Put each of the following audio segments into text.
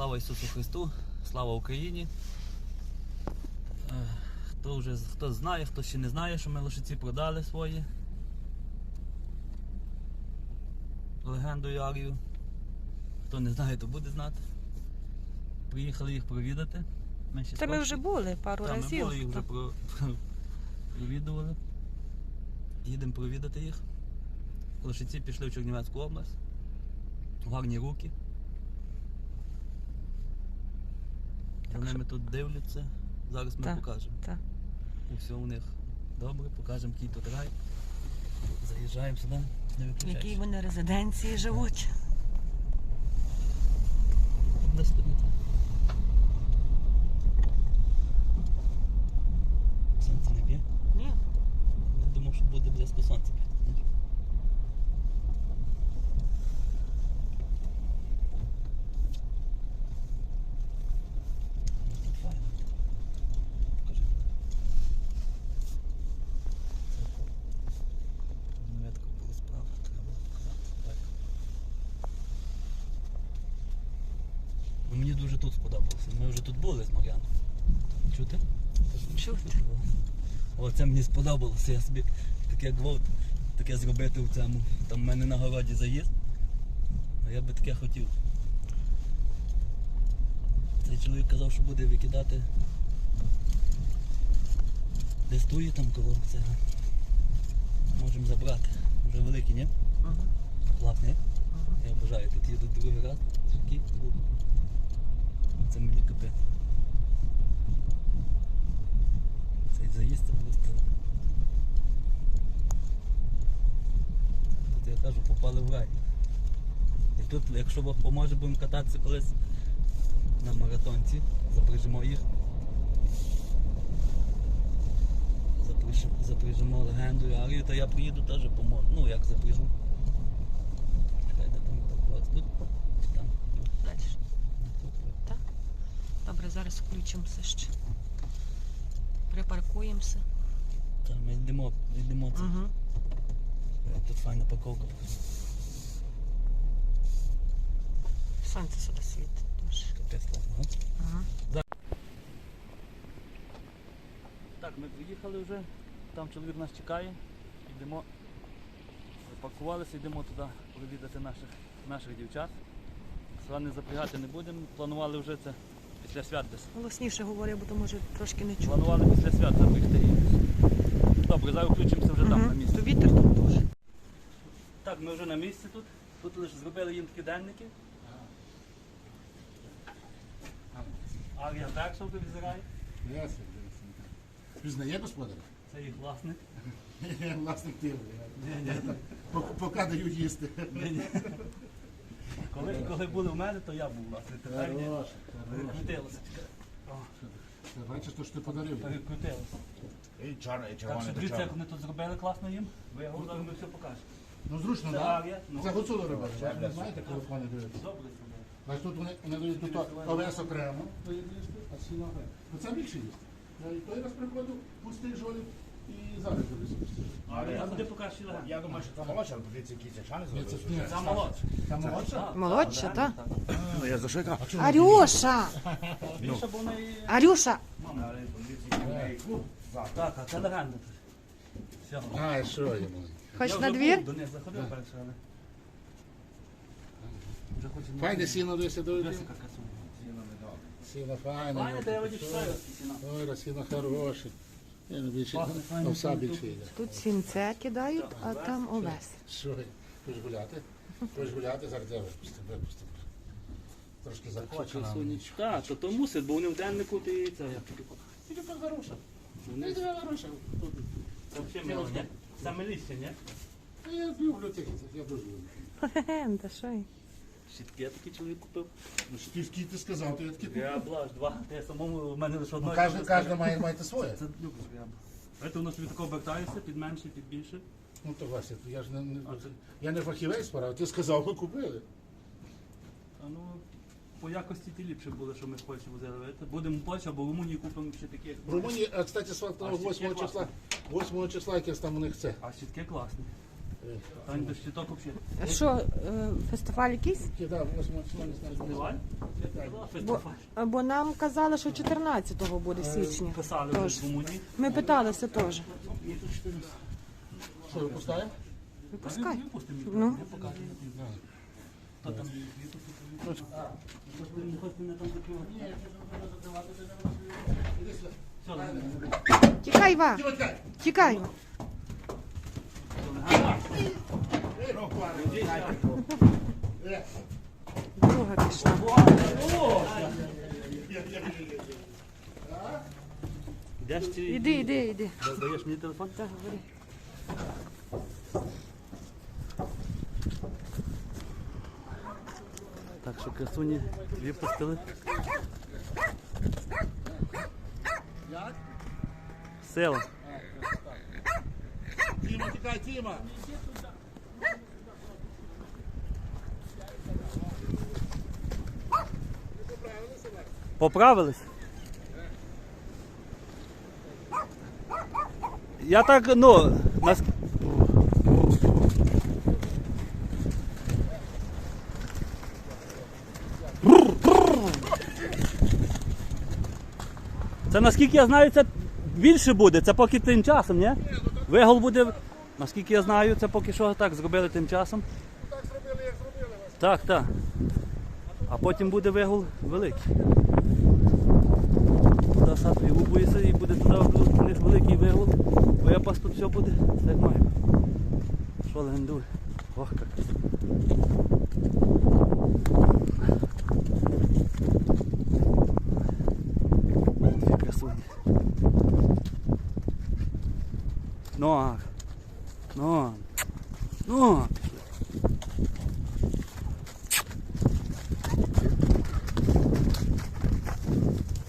Слава Ісусу Христу, слава Україні. Е, Хто вже хто знає, хто ще не знає, що ми лошиці продали свої. Легенду Арію. Хто не знає, то буде знати. Приїхали їх провідати. Ми ще Та ми вже були пару Та, ми були їх вже про... провідували. Їдемо провідати їх. Лошиці пішли в Чернівецьку область. Гарні руки. За Так що- ними тут дивляться. Зараз ми та, покажемо. так. Все у них добре, покажемо, який тут рай. Заїжджаємо сюди, В якій вони резиденції живуть. Де стоїть? Сонце не б'є? Ні. Я думав, що буде близько сонця. знаєш. Ну, тут файно. Покажи. Навітка була справа, треба було показати. Так. Ну, Мені дуже тут сподобалося. Ми вже тут були з Мар'яном. Чути? Чути. Оце мені сподобалося. Я собі таке гвалт, таке зробити в цьому. Там в мене на городі заїзд. А я би таке хотів. Цей чоловік казав, що буде викидати. Десь тує там цього. Можемо забрати. Вже великий, ні? Ага, Класний. ага. Я бажаю, тут їду другий раз. Клуб. Це мені капець. Цей заїзд це просто. Тут я кажу, попали в рай. І тут, якщо Бог поможе, будемо кататися колись на маратонці, запряжемо їх. Запряжемо, легенду і арію, то я приїду теж поможу. Ну як запряжу. Чекай, де там паркуватися? Тут? Там? Далі. Добре, зараз включимося ще. Припаркуємося. Так, ми йдемо, йдемо це. Угу. Тут файна парковка. Сонце сюди світить дуже. Капець класно, га? Ага. Так, ми приїхали вже, там чоловік нас чекає, йдемо, запаркувалися, йдемо туди провідати наших, наших дівчат. Села не запрягати не будемо, планували вже це після свят десь. Голосніше говорю, бо то може трошки не чути. Планували після свят запрягти їх. Добре, зараз включимося вже там на місці. То вітер тут дуже. Так, ми вже на місці тут. Тут лише зробили їм такі денники. Арія так, що визирає. Ясно, ясно. Пізнає господаря? Це їх власник. Власник ні. Поки, поки дають їсти. Ні, ні. Коли, коли були в мене, то я був власник. Тепер Це Бачиш, то, що ти подарив. Перекрутилося. І чорний, і Так що червоний, то дивіться, як чорний. вони тут зробили класно їм. Ви його зараз ми все покажемо. Ну зручно, Це так? Арія. Ну, Це гуцули робили. Ви для не знаєте, коли пані дивиться? добре зробили. Значить, тут вони, вони дають тут овес окремо, то є їсти, а сіно окремо. Ну це більше їсти. Я і той раз приходив, пустий жолік, і зараз дивлюся пустий жолік. А я- буде покажеш легенду. Я думаю, що це молодша, але подивіться, які це шани Ні, це зробили. ні, Це молодше. Та молодша? Молодша, так? Ну, я зашикав. А чому? Арюша! Більше, бо в неї... Арюша! Мама. Але подивіться, який в неї клуб. завтра. Так, а це легенда. Все. А, що йому? Хоч Я на вже двір? був До них заходив перше, але... Вже хочу... Файне сіно дивися до Дивися, яка красуня. Сіно не дав. Сіно файне. Файне, та я воді читаю. Сіна. Ой, сіно хороше. Не овса більше тут. йде. Тут сінце кидають, а там овес. Що, хочеш гуляти? Хочеш гуляти, зараз я випустимо, випустимо. Трошки захоче Так, то то мусить, бо вони в деннику ти це Тільки це взагалі мило, ні? Саме листя, ні? Я люблю тих, я дуже люблю. Та що й. Щітки я такий чоловік купив. Ну, що ти скільки ти сказав, то я таки Я купив. блаж два. Я самому в мене лише Ну, кожен, кожен має мати своє. Це люблю я. Це воно собі тако обертається, під менше, під більше. Ну то Вася, я ж не, не, А це- я не фахівець справа, ти сказав, ми купили. А ну, по якості ті ліпше буде, що ми в Польщі возили. Будемо в Польщі, або в Румунії купимо ще такі. як В Румунії, а, кстати, А щітки 8 числа, 8 числа якесь там у них це. А щітки класні. Тань до щиток взагалі. А що, е, фестиваль якийсь? Фестиваль? Бо, Фестиваль. бо нам казали, що 14-го буде січня. Писали Тож. в комуні. Ми питалися теж. Що, випускає? Випускай. Ну. Хто там? Хочете мене там закривати? Тікай, Ва! Тікай! Тікай! Друга пішла. Іди, іди, іди. даєш мені телефон? Так, говори. Так що красуні випустили. Сила. Тіма, тікай, Тіма! Поправились? Я так, ну, нас... Це наскільки я знаю, це більше буде, це поки тим часом, ні? Вигол буде, наскільки я знаю, це поки що так зробили тим часом. Так зробили, як зробили. Так, так. А потім буде вигул великий. Туди сад вигубується і буде туди у них великий вигул. Випас тут все буде, як має. Що легендує? Ох, як. Дві красуні. Ну, а. ну, ну, пішли.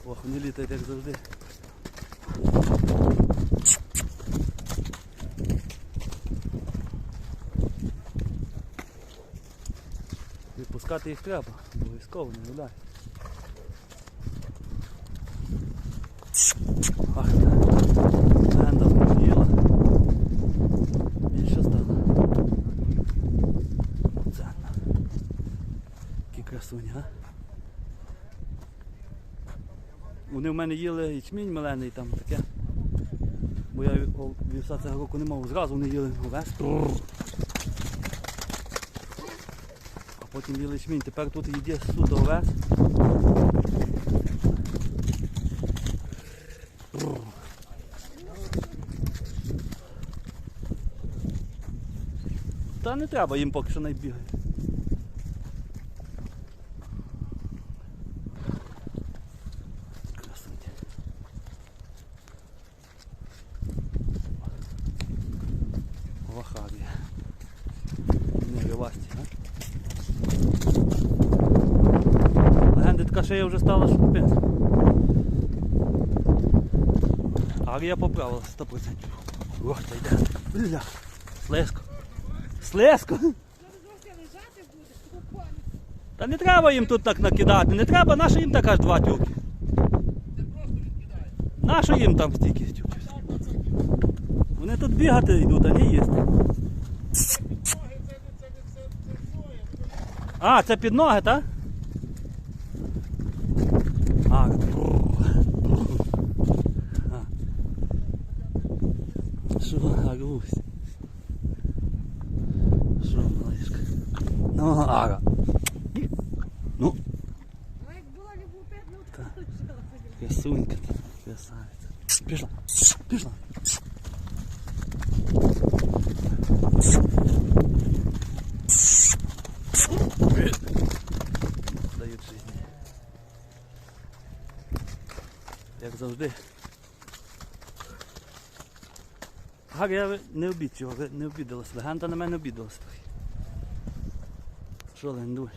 Ох, вони літають як завжди. Відпускати їх треба, обов'язково не гуляй. Ах, легенда зміла. Більше стало. Ценно. Які красуні, а? Вони в мене їли ячмінь мелений там таке. Бо я вівса цього року не мав. Зразу вони їли овес. А потім їли ячмінь. Тепер тут їде суто овес. Та не треба їм поки що. Не? Легенди така шея вже стала, що капець. Арія поправила 100%. Ох, та йде. Бля. Слизько. Та не треба їм тут так накидати, не треба, нащо їм так аж два тюки. Нащо їм там стільки тюків? Вони тут бігати йдуть, а не їсти. А, це під ноги, так? А. Що, Арусь? Що, малишка? Ну, ага. Ну, красунька ти, красавиця. Пішла, пішла. Дають життя. Як завжди. Гарі, я не обід ви не обідалася. Легенда на мене обідалася. Що легендуй?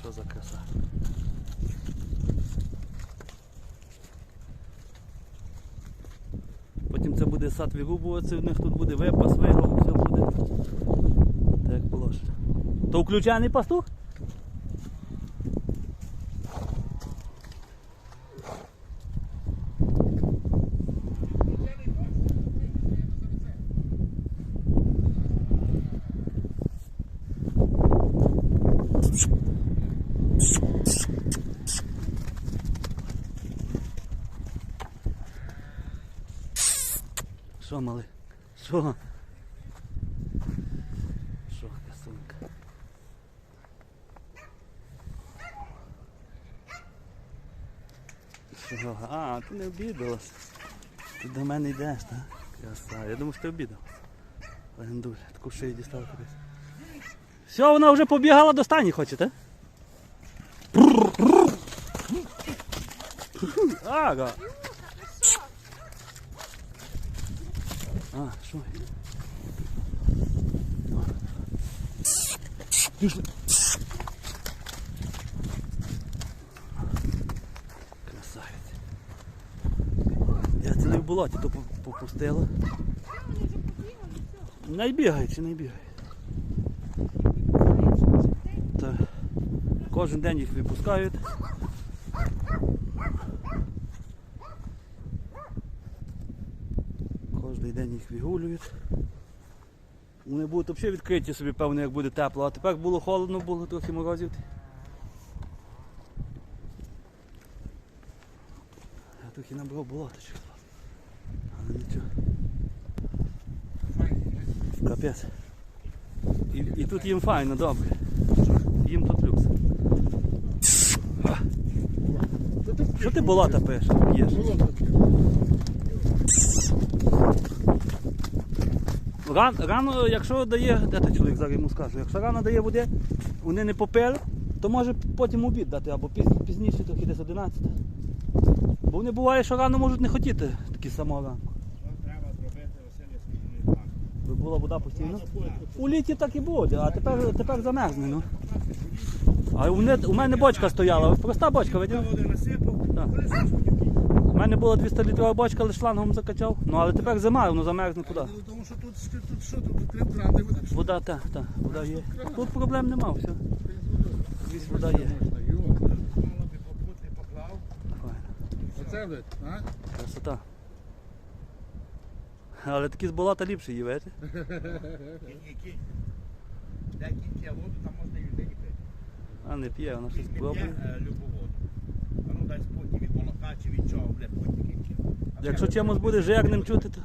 Що за краса? Потім це буде сад вигубуватися, в них тут буде випас, вигол, все буде. Так як положено. То включений пастух? Що, мали? Що? Що, красунька? Що? А, ти не обідалась. Ти до мене йдеш, так? Краса. Я думав, що ти обідав. Легендуля, таку шию дістала кудись. Все, вона вже побігала до стані, хочете? Ага. А, що? Пішли. Красавець. Я цілий в болоті то попустила. Не бігає чи не бігає? Та кожен день їх випускають. Кожен день їх вигулюють. Вони будуть взагалі відкриті собі, певно, як буде тепло, а тепер було холодно, було трохи морозів. Трохи набрав болоточок. Капець. І, і тут їм файно, добре. Їм тут люкс. Що ти болота пиш? П'єш? Ран, рано, якщо дає, де той чоловік зараз йому скажу, якщо рано дає води, вони не попили, то може потім обід дати або пізніше, трохи десь 11. Бо вони буває, що рано можуть не хотіти такі самого ранку. Треба зробити Василь, скільки так. Би була вода постійно. У літі так і буде, а тепер, тепер замерзне. Ну. А у мене, у мене бочка стояла, проста бочка, сашку У мене була 200 літрова бочка, але шлангом закачав. Ну але тепер зима, воно замерзне куди. Тому що тут, тут що, тут три гранди вода. Вода, так, так, вода є. Тут проблем нема, все. Вода є. Оце а? Красота. Але такі з болота ліпше є, видите? Які? Де кінця воду, там можна і людей пити. А не п'є, вона щось Він не п'є пробує. е, любу воду. А ну дай спокій від молока чи від чого, бля, потім кінця. Якщо чимось буде жирним чути, то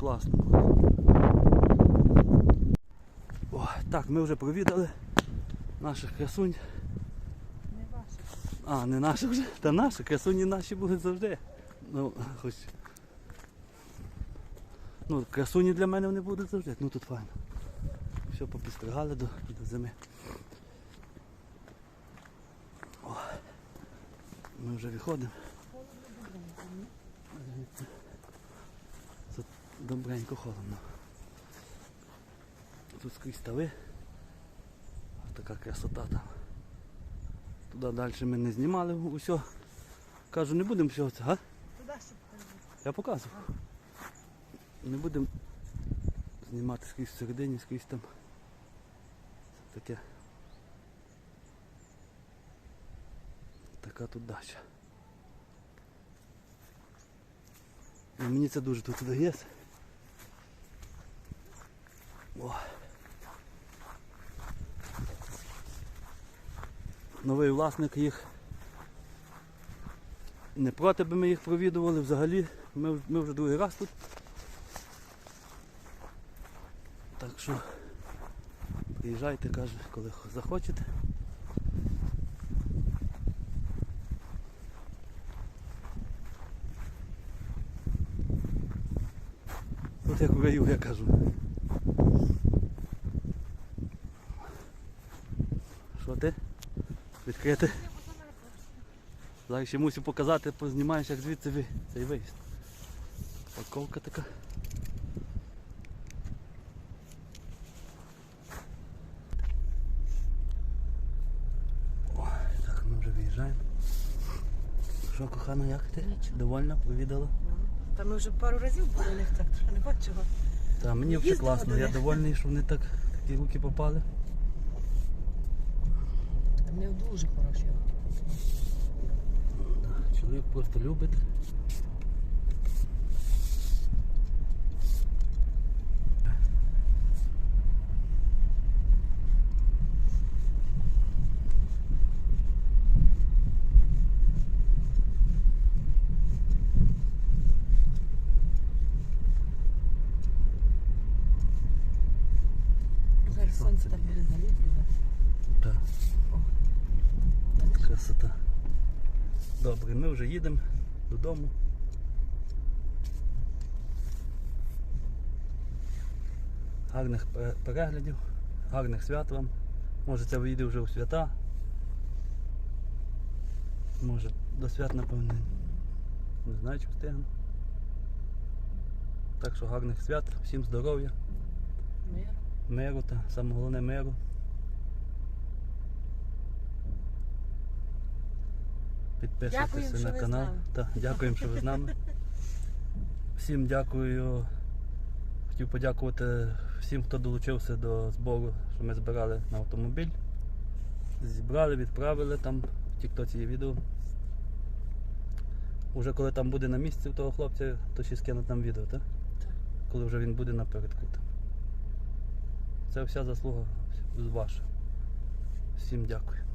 класно. О, так, ми вже провідали наших красунь. Не ваше. А, не наших вже? Та наші, красуні наші будуть завжди. Ну, хоч. Ну, красуні для мене вони будуть завжди. Ну тут файно. Все попістригали до, до зими. О, ми вже виходимо. Тут добренько холодно. Тут скрізь стави. Така красота там. Туди далі ми не знімали усе. Кажу, не будемо всього це, а? Туди ще покажу. Я показував. Не будемо знімати скрізь всередині, скрізь там. Таке. Така тут дача. Ну, мені це дуже тут дається. О. Новий власник їх не проти би ми їх провідували взагалі. Ми, ми вже другий раз тут. Так що приїжджайте, каже, коли захочете. Тут як у раю, я кажу. Що ти? Відкрити? Зараз ще мусив показати, познімаєш, як звідси цей виїзд. Парковка така. О, так, ми вже виїжджаємо. Що, кохана, як ти? Нічого. Довольна, повідала? Та ми вже пару разів були у них так, не бачила. Та мені вже класно, я довольний, що вони так такі руки попали. Вони дуже хороші. руки. Чоловік просто любить. сонце так буде заліплювати. Так, О. Бачиш? красота. Добре, ми вже їдемо додому. Гарних переглядів, гарних свят вам. Може це вийде вже у свята. Може до свят, напевне. Не знаю, чи встигну. Так що гарних свят, всім здоров'я, Мир. миру та саме головне миру. Підписуйтеся Дякуємо, на канал. Дякуємо, що ви з нами. Всім дякую. Хотів подякувати всім, хто долучився до збору, що ми збирали на автомобіль. Зібрали, відправили там в Тіктоці є відео. Уже коли там буде на місці у того хлопця, то ще скинуть нам відео, так? Так. Коли вже він буде напередку. Це вся заслуга ваша. Всім дякую.